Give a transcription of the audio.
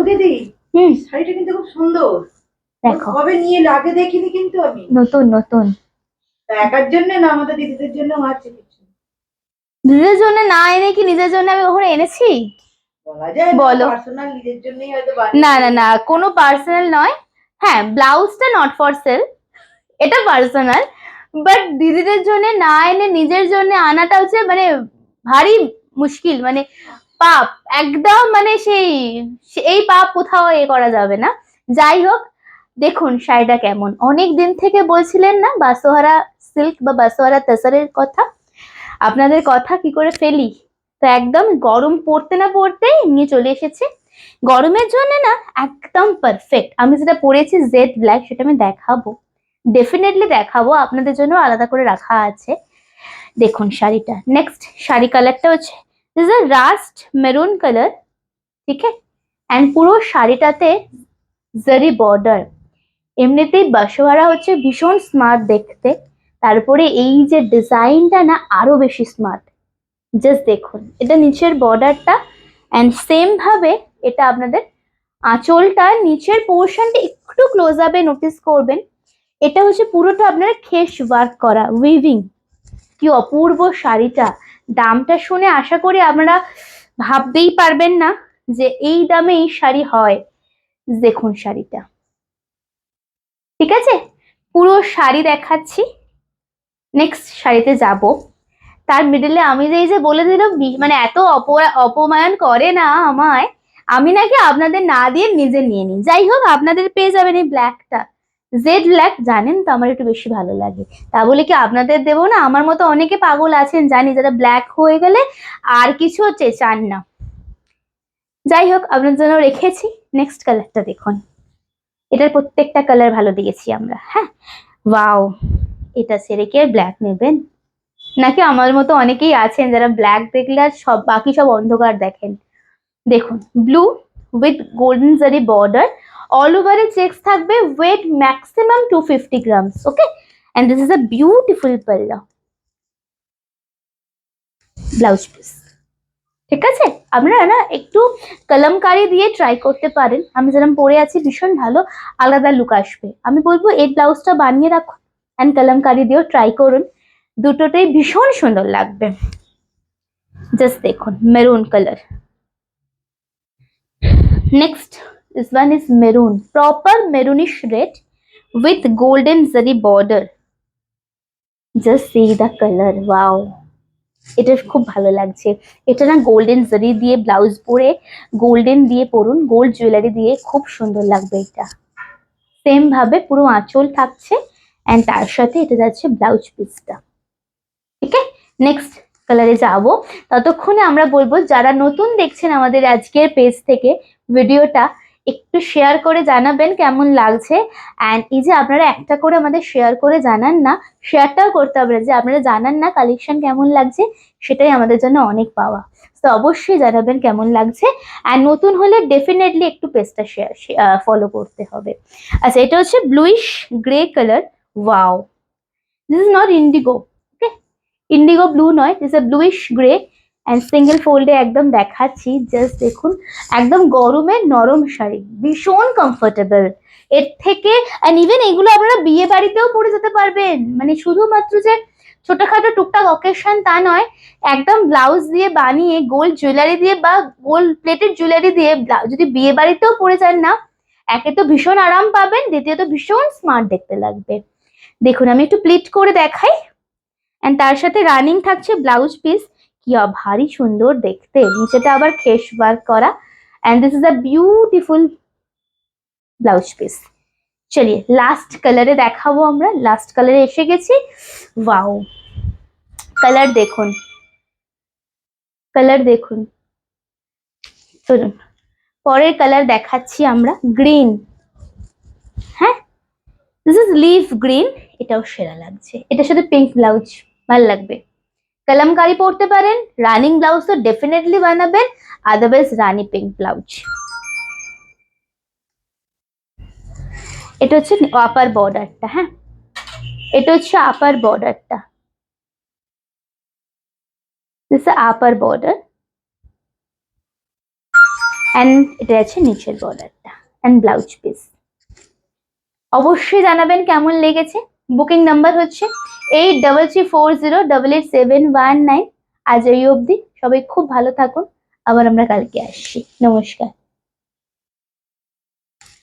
ও দিদি হুম। শাড়িটা কিন্তু খুব সুন্দর। দেখো। কবে নিয়ে এলে? আগে দেখিনি কিন্তু আমি। নতুন নতুন। একার জন্য না আমাদের দিদিদের জন্য আছে কিছু? জন্য না এনে কি নিজের জন্য আমি কখনো এনেছি? বলো। না না না কোনো পার্সোনাল নয়। হ্যাঁ ব্লাউজটা নট ফর সেল এটা পার্সোনাল বাট দিদিদের জন্য না এনে নিজের জন্য আনাটা হচ্ছে মানে ভারী মুশকিল মানে পাপ। একদম মানে সেই এই পাপ কোথাও এ করা যাবে না। যাই হোক, দেখুন শাড়িটা কেমন। অনেক দিন থেকে বলছিলেন না বাসোহারা সিল্ক বা বাসোহারা তেসারের কথা। আপনাদের কথা কি করে ফেলি? তো একদম গরম পড়তে না পড়তেই নিয়ে চলে এসেছে। গরমের জন্য না একদম পারফেক্ট আমি যেটা পরেছি জেড ব্ল্যাক সেটা আমি দেখাবো। ডেফিনেটলি দেখাবো। আপনাদের জন্য আলাদা করে রাখা আছে। দেখুন শাড়িটা। নেক্সট শাড়ি কালারটা হচ্ছে this a rust maroon colour ঠিক আছে অ্যান্ড পুরো শাড়িটাতে জারি বর্ডার এমনিতেই বাসোয়ারা হচ্ছে ভীষণ স্মার্ট দেখতে। তারপরে এই যে ডিজাইনটা না, আরও বেশি স্মার্ট জাস্ট দেখুন, এটা নিচের বর্ডারটা অ্যান্ড সেম ভাবে এটা আপনাদের আঁচলটা নিচের পোর্শনটা একটু ক্লোজ আপে নোটিস করবেন। এটা হচ্ছে পুরোটা আপনার খেস ওয়ার্ক করা উইভিং কি অপূর্ব শাড়িটা। দামটা শুনে আশা করি আপনারা ভাবতেই পারবেন না যে এই দামে এই শাড়ি হয়। দেখুন শাড়িটা। ঠিক আছে? পুরো শাড়ি দেখাচ্ছি। নেক্সট শাড়িতে যাব। তার মিডলে আমি যে এই যে বলে দিলাম, বি- মানে এত অপ- অপমায়ন করে না আমায়, আমি নাকি আপনাদের না দিয়ে নিজে নিয়ে নিই। যাই হোক, আপনাদের পেয়ে যাবেন এই ব্ল্যাকটা জেড ব্ল্যাক জানেন তো আমার একটু বেশি ভালো লাগে। তা বলে কি আপনাদের দেবো না? আমার মতো অনেকে পাগল আছেন, জানি, যারা ব্ল্যাক হয়ে গেলে আর কিছু হচ্ছে চান না। যাই হোক আপনার জন্য রেখেছি। নেক্সট কালারটা দেখুন। এটার প্রত্যেকটা কালার ভালো দিয়েছি আমরা হ্যাঁ? ওয়াও এটা সেরে কি আর ব্ল্যাক নেবেন। নাকি আমার মতো অনেকেই আছেন যারা ব্ল্যাক দেখলে আর সব, বাকি সব অন্ধকার দেখেন। দেখুন blue with golden zari border all ওভারে চেক্স থাকবে weight maximum two fifty grams okay and this is a beautiful পাল্লা ব্লাউজ পিস ঠিক আছে? আপনারা না একটু কলমকারি দিয়ে ট্রাই করতে পারেন। আমি যেরকম পরে আছি, ভীষণ ভালো, আলাদা লুক আসবে। আমি বলব এই ব্লাউজটা বানিয়ে রাখুন অ্যান্ড কলমকারি দিয়েও ট্রাই করুন। দুটোতেই ভীষণ সুন্দর লাগবে। জাস্ট দেখুন maroon colour next this one is maroon. Proper maroonish red with golden zari border. Just see the color. Wow. এটা খুব ভালো লাগছে। এটা না গোল্ডেন জারি দিয়ে ব্লাউজ পরে গোল্ডেন দিয়ে পরুন গোল্ড জুয়েলারি দিয়ে খুব সুন্দর লাগবে এটা। সেম ভাবে পুরো আঁচল থাকছে অ্যান্ড তার সাথে এটা যাচ্ছে ব্লাউজ পিসটা ঠিক আছে নেক্সট কালারে যাব। ততক্ষণে আমরা বলব, যারা নতুন দেখছেন আমাদের আজকের পেজ থেকে ভিডিওটা একটু শেয়ার করে জানাবেন কেমন লাগছে। অ্যান্ড এই যে আপনারা একটা করে আমাদের শেয়ার করে জানান না শেয়ারটাও করতে হবে যে আপনারা জানান না কালেকশন কেমন লাগছে, সেটাই আমাদের জন্য অনেক পাওয়া। তো অবশ্যই জানাবেন কেমন লাগছে। অ্যান্ড নতুন হলে ডেফিনেটলি একটু পেজটা শেয়ার ফলো করতে হবে। আচ্ছা এটা হচ্ছে bluish grey colour wow this is not indigo okay indigo blue নয় this a bluish grey and single ফোল্ডে একদম দেখাচ্ছি জাস্ট দেখুন, একদম গরমের নরম শাড়ি, ভীষণ কমফোর্টেবল এর থেকে অ্যান্ড ইভেন এগুলো আপনারা বিয়ে বাড়িতেও পরে যেতে পারবেন। মানে শুধুমাত্র যে ছোটখাটো টুকটাক অকেশন তা নয়, একদম ব্লাউজ দিয়ে বানিয়ে গোল্ড জুয়েলারি দিয়ে বা গোল্ড প্লেটেড জুয়েলারি দিয়ে যদি বিয়ে বাড়িতেও পরে যান না, একে তো ভীষণ আরাম পাবেন, দ্বিতীয়ত ভীষণ স্মার্ট দেখতে লাগবে। দেখুন, আমি একটু প্লিট করে দেখাই। অ্যান্ড তার সাথে রানিং থাকছে ব্লাউজ পিস কি ভারী সুন্দর দেখতে। নিচেটা আবার খেস ওয়ার্ক করা। And this is a beautiful blouse piece চলিয়ে লাস্ট কালারে দেখাবো আমরা। লাস্ট কালারে এসে গেছি। ওয়াও কালার দেখুন। কালার দেখুন। চলুন। পরের কালার দেখাচ্ছি আমরা। গ্রিন হ্যাঁ? দিস ইজ লিভ গ্রিন এটাও সেরা লাগছে। এটার সাথে পিঙ্ক ব্লাউজ ভালো লাগবে। কলমকারি পরতে পারেন রানিং ব্লাউজ তো ডেফিনেটলি বানাবেন আদারওয়াইজ রানি পিঙ্ক ব্লাউজ এটা হচ্ছে আপার বর্ডারটা হ্যাঁ এটা হচ্ছে আপার বর্ডারটা দিস আপার বর্ডার অ্যান্ড এটা আছে নিচের বর্ডারটা অ্যান্ড ব্লাউজ পিস অবশ্যই জানাবেন কেমন লেগেছে বুকিং নাম্বার হচ্ছে eight double three four zero double eight seven one nine. আজ এই অবধি সবাই খুব ভালো থাকুন। আবার আমরা কালকে আসছি। নমস্কার।